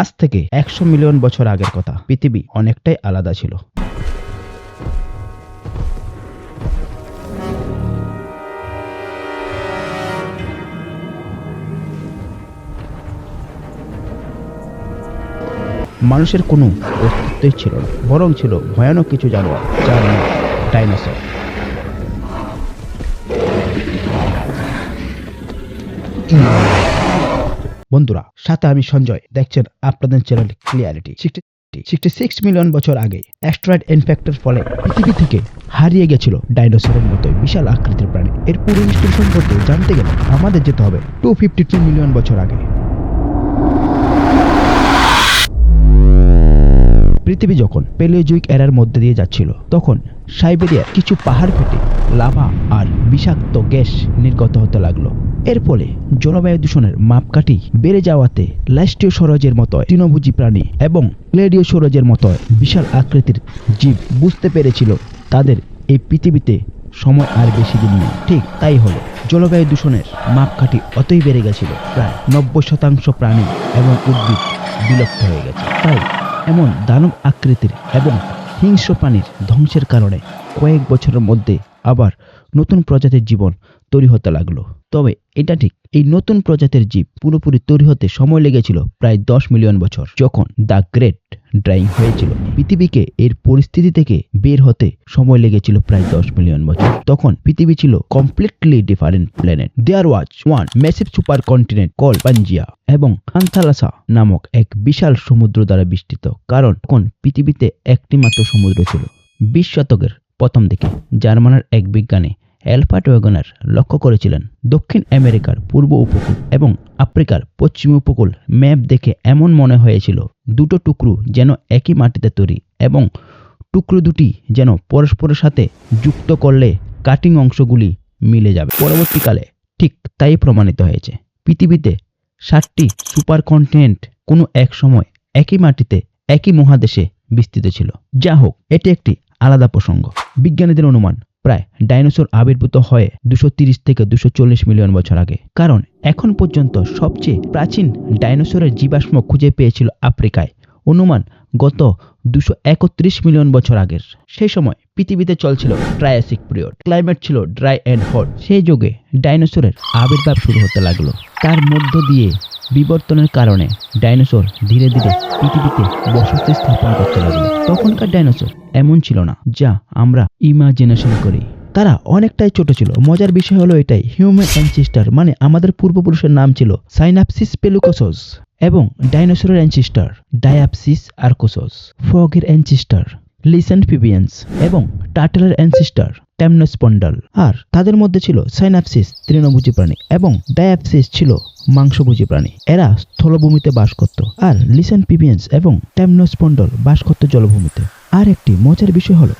আজ থেকে একশো মিলিয়ন বছর আগের কথা। পৃথিবী অনেকটাই আলাদা ছিল। মানুষের কোনো অস্তিত্বই ছিল না, বরং ছিল ভয়ানক কিছু জানোয়ার, যার নাম ডাইনোসর। বন্ধুরা, সাথে আমি সঞ্জয়। দেখছেন আপনাদের channel Clarity sixty six million বছর আগে অ্যাস্ট্রয়েড ইনফ্যাক্টের ফলে পৃথিবী থেকে হারিয়ে গেছিল ডাইনোসরের মতো বিশাল আকৃতির প্রাণী। এর পুরো হিস্ট্রি সম্পর্কে জানতে গেলে আমাদের যেতে হবে টু ফিফটি টু মিলিয়ন বছর আগে। পৃথিবী যখন পেলিওজুইক এরার মধ্যে দিয়ে যাচ্ছিল, তখন সাইবেরিয়ার কিছু পাহাড় ফেটে লাভা আর বিষাক্ত গ্যাস নির্গত হতে লাগল। এর ফলে জলবায়ু দূষণের মাপকাঠি বেড়ে যাওয়াতে লাস্টীয় সরোজের মতো তৃণভোজী প্রাণী এবং ক্লেডীয় সরোজের মতো বিশাল আকৃতির জীব বুঝতে পেরেছিল তাদের এই পৃথিবীতে সময় আর বেশি দিন নেই। ঠিক তাই হলো, জলবায়ু দূষণের মাপকাঠি অতই বেড়ে গেছিল। প্রায় নব্বই শতাংশ প্রাণী এবং উদ্ভিদ বিলুপ্ত হয়ে গেছে। তাই এমন দানব আকৃতির এবং হিংস্র প্রাণীর ধ্বংসের কারণে কয়েক বছরের মধ্যে আবার নতুন প্রজাতির জীবন তৈরি হতে লাগল। তবে এটা ঠিক, এই নতুন প্রজাতির জীব পুরোপুরি তৈরি হতে সময় লেগেছিল প্রায় দশ মিলিয়ন বছর, যখন দ্য গ্রেট ড্রাইং হয়েছিল। পৃথিবীকে এর পরিস্থিতি থেকে বের হতে সময় লেগেছিল প্রায় দশ মিলিয়ন বছর। তখন পৃথিবী ছিল completely different planet there was one massive super continent call Pangaea এবং আন্থালাসা নামক এক বিশাল সমুদ্র দ্বারা বিস্তৃত, কারণ তখন পৃথিবীতে একটি মাত্র সমুদ্র ছিল, বিশ শতকের প্রথম দিকে। জার্মানের এক বিজ্ঞানী অ্যালফার্ট ওয়াগনার লক্ষ্য করেছিলেন দক্ষিণ আমেরিকার পূর্ব উপকূল এবং আফ্রিকার পশ্চিম উপকূল ম্যাপ দেখে এমন মনে হয়েছিল, দুটো টুকরো যেন একই মাটিতে তৈরি এবং টুকরো দুটি যেন পরস্পরের সাথে যুক্ত করলে কাটিং অংশগুলি মিলে যাবে। পরবর্তীকালে ঠিক তাই প্রমাণিত হয়েছে, পৃথিবীতে ষাটটি সুপার কন্টিনেন্ট কোনো এক সময় একই মাটিতে একই মহাদেশে বিস্তৃত ছিল। যা হোক, এটি একটি আলাদা প্রসঙ্গ। বিজ্ঞানীদের অনুমান প্রায় ডাইনোসর আবির্ভূত হয়ে দুশো থেকে দুশো মিলিয়ন বছর আগে। কারণ এখন পর্যন্ত সবচেয়ে প্রাচীন ডাইনোসরের জীবাশ্ম খুঁজে পেয়েছিল আফ্রিকায়। অনুমান গত দুশো মিলিয়ন বছর আগের। সেই সময় পৃথিবীতে চলছিল ট্রায়াসিক পিরিয়ড। ক্লাইমেট ছিল ড্রাই অ্যান্ড হট। সেই যুগে ডাইনোসরের আবির্ভাব শুরু হতে লাগল। তার মধ্য দিয়ে বিবর্তনের কারণে ডাইনোসর ধীরে ধীরে পৃথিবীতে বসতি স্থাপন করতে লাগল। তখনকার ডাইনোসর এমন ছিল না যা আমরা ইমাজিনেশন করি। তারা অনেকটাই ছোট ছিল। মজার বিষয় হলো এটাই হিউম্যান অ্যানসিস্টার মানে আমাদের পূর্বপুরুষের নাম ছিল সাইনাপসিস পেলুকোসস এবং ডাইনোসরের অ্যানসিস্টার ডায়াপসিস আর্কোসস ফগের অ্যানসিস্টার লিসেন্ট ফিবিয়ান্স এবং টাটেলের অ্যানসিস্টার ট্যামনোস্পন্ডাল আর তাদের মধ্যে ছিল সাইনাপসিস, তৃণভোজী প্রাণী এবং ডায়াপসিস ছিল মাংসভোজী প্রাণী। এরা স্থলভূমিতে বাস করত আর লিসেন পিবিয়েন্স এবং ট্যামনোস্পন্ডল বাস করত জলভূমিতে। আর একটি মজার বিষয় হলো,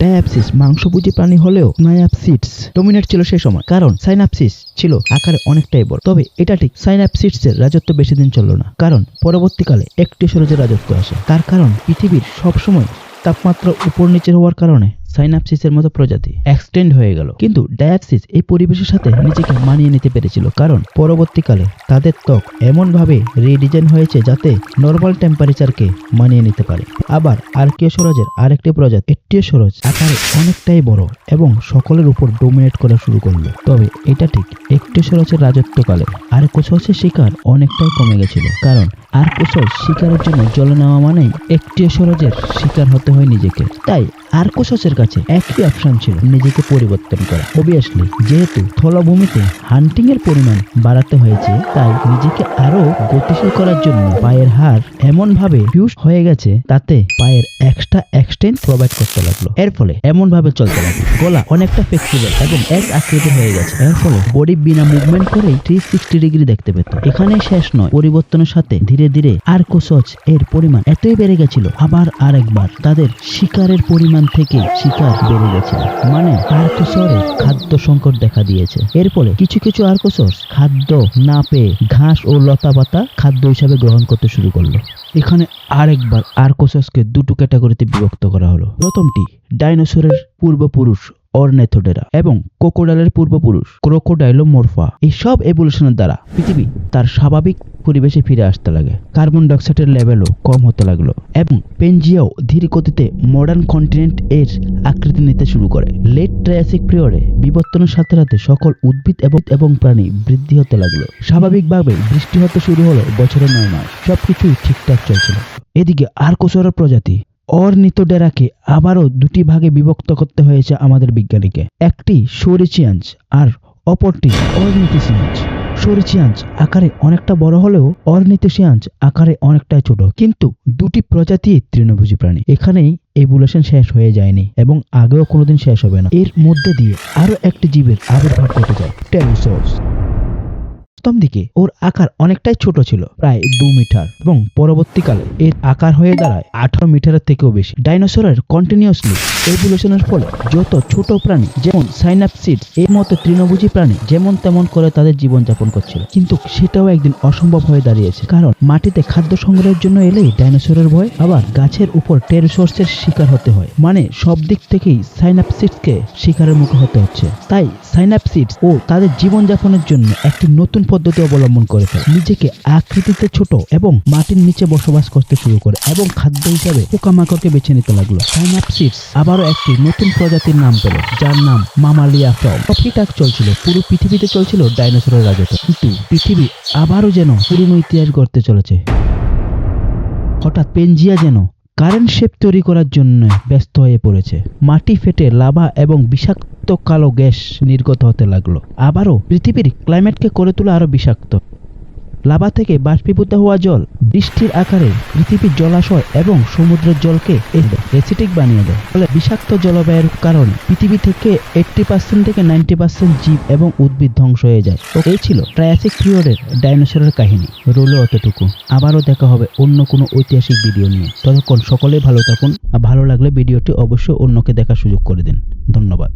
ডায়াপসিস মাংসভোজী প্রাণী হলেও স্নায়াপসিডস ডমিনেট ছিল সেই সময়, কারণ সাইনাপসিস ছিল আকারে অনেকটাই বড়। তবে এটা ঠিক সাইনাপসিডস এর রাজত্ব বেশি দিন চলল না, কারণ পরবর্তীকালে একটি সরোজের রাজত্ব আসে। তার কারণ পৃথিবীর সবসময় তাপমাত্রা উপর নিচে হওয়ার কারণে। সাইনাপসিসের মতো প্রজাতি এক্সটেন্ড হয়ে গেল। কিন্তু ডায়াপসিস এই পরিবেশের সাথে নিজেকে মানিয়ে নিতে পেরেছিল কারণ পরবর্তীকালে তাদের ত্বক এমনভাবে রিডিজাইন হয়েছে যাতে নর্মাল টেম্পারেচারকে মানিয়ে নিতে পারে। আবার আর্কিওসরজের আরেকটি প্রজাতি একটিওসরজ আকারে অনেকটাই বড় এবং সকলের উপর ডোমিনেট করা শুরু করল। তবে এটা ঠিক একটিওসরজের রাজত্বকালে আর আর্কোসসের শিকার অনেকটাই কমে গেছিল কারণ আর আর্কোসস শিকারের জন্য জলে নেওয়া মানেই একটিওসরজের শিকার হতে হয় নিজেকে। তাই আর্কোসসের কাছে একটি অপশন ছিল নিজেকে পরিবর্তন করা। অবভিয়াসলি যেহেতু স্থলভূমিতে হান্টিং এর পরিমাণ বাড়াতে হয়েছে, তাই নিজেকে আরও গতিশীল করার জন্য পায়ের হার এমন ভাবে ফিউজ হয়ে গেছে, তাতে পায়ের এক্সট্রা এক্সটেন্ড প্রোভাইড করতে লাগল। এর ফলে এমন ভাবে চলতে লাগল। গলা অনেকটা ফ্লেক্সিবল এবং এক আকৃতি হয়ে গেছে। এর ফলে বডি বিনা মুভমেন্ট করেই থ্রি সিক্সটি ডিগ্রি দেখতে পেত। এখানে শেষ নয়, পরিবর্তনের সাথে ধীরে ধীরে আর্কোসচ এর পরিমাণ এতই বেড়ে গেছিল, আবার আরেকবার তাদের শিকারের পরিমাণ থেকে শিকার বেড়ে গেছে। মানে আর্কোসরের খাদ্য সংকট দেখা দিয়েছে। এর ফলে কিছু কিছু আর্কোসর খাদ্য না পেয়ে ঘাস ও লতা পাতা খাদ্য হিসাবে গ্রহণ করতে শুরু করল। এখানে আরেকবার আর্কোসাসকে দুটো ক্যাটাগরিতে বিভক্ত করা হলো। প্রথমটি ডাইনোসরের পূর্বপুরুষ অর্নেথোডেরা এবং কোকোডাইলের পূর্বপুরুষ ক্রোকোডাইলোমোরফা। এই সব এভলিউশনের দ্বারা পৃথিবী তার স্বাভাবিক পরিবেশে ফিরে আসতে লাগে। কার্বন ডাইঅক্সাইডের লেভেলও কম হতে লাগল এবং পেনজিয়াও ধীর গতিতে মডার্ন কন্টিনেন্ট এর আকৃতি নিতে শুরু করে। লেট ট্রায়াসিক পিরিয়ডে বিবর্তনের সাথে সাথে সকল উদ্ভিদ এবং এবং প্রাণী বৃদ্ধি হতে লাগল। স্বাভাবিকভাবে বৃষ্টি হতে শুরু হলো বছরের নয় মাস। সবকিছুই ঠিকঠাক চলছিল। এদিকে আর্কোসরা প্রজাতি অর্নিথোডেরাকে আবারও দুটি ভাগে বিভক্ত করতে হয়েছে আমাদের বিজ্ঞানীকে। একটি সরিচিয়াঞ্চ আর অপরটি অর্নিথিসিয়াঞ্চ সরিচিয়াঞ্চ আকারে অনেকটা বড় হলেও অর্নিথিসিয়াঞ্চ আকারে অনেকটাই ছোট। কিন্তু দুটি প্রজাতি তৃণভোজী প্রাণী। এখানেই এভুলেশন শেষ হয়ে যায়নি এবং আগেও কোনোদিন শেষ হবে না। এর মধ্যে দিয়ে আরও একটি জীবের আবির্ভাব ঘটে যায়। টেরিসোর্স প্রথম দিকে ওর আকার অনেকটাই ছোট ছিল, প্রায় দু মিটার। এবং পরবর্তীকালে এর আকার হয়ে দাঁড়ায় আঠারো মিটারের থেকেও বেশি। ডাইনোসরের কন্টিনিউসলি এভলিউশনের ফলে যত ছোট প্রাণী, যেমন সাইনাপসিড এর মতো তৃণভোজী প্রাণী যেমন তেমন করে তাদের জীবনযাপন করছিল। কিন্তু সেটাও একদিন অসম্ভব হয়ে দাঁড়িয়েছে, কারণ মাটিতে খাদ্য সংগ্রহের জন্য এলেই ডাইনোসরের ভয়, আবার গাছের উপর টেরোসোর্সের শিকার হতে হয়। মানে সব দিক থেকেই সাইনাপসিডকে শিকারের মুখে হতে হচ্ছে। তাই সাইনাপসিডস ও তাদের জীবনযাপনের জন্য একটি নতুন পদ্ধতি অবলম্বন করে ফেলে নিজেকে আকৃতিতে ছোট এবং মাটির নিচে বসবাস করতে শুরু করে এবং খাদ্য হিসাবে পোকামাকড়কে বেছে নিতে লাগল। সাইনাপসিডস আবারও একটি নতুন প্রজাতির নাম পেল, যার নাম মামালিয়া ফ্রগ। ঠিকঠাক চলছিল, পুরো পৃথিবীতে চলছিল ডাইনোসরের রাজত্ব। কিন্তু পৃথিবী আবারও যেন পুরনো ইতিহাস গড়তে চলেছে। হঠাৎ পেনজিয়া যেন কারেন্ট শেপ তৈরি করার জন্য ব্যস্ত হয়ে পড়েছে। মাটি ফেটে লাভা এবং বিষাক্ত কালো গ্যাস নির্গত হতে লাগল। আবারও পৃথিবীর ক্লাইমেটকে করে তোলা আরও বিষাক্ত। লাভা থেকে বাষ্পীভূত হওয়া জল বৃষ্টির আকারে পৃথিবীর জলাশয় এবং সমুদ্রের জলকে অ্যাসিটিক বানিয়ে দেয়। ফলে বিষাক্ত জলবায়ুর কারণে পৃথিবী থেকে এইট্টি পার্সেন্ট থেকে নাইনটি পার্সেন্ট জীব এবং উদ্ভিদ ধ্বংস হয়ে যায়। ও এই ছিল ট্রায়াসিক পিরিয়ডের ডাইনোসরের কাহিনী। রোলে অতটুকু আবারও দেখা হবে অন্য কোনো ঐতিহাসিক ভিডিও নিয়ে। ততক্ষণ সকলেই ভালো থাকুন। আর ভালো লাগলে ভিডিওটি অবশ্যই অন্যকে দেখার সুযোগ করে দিন। ধন্যবাদ।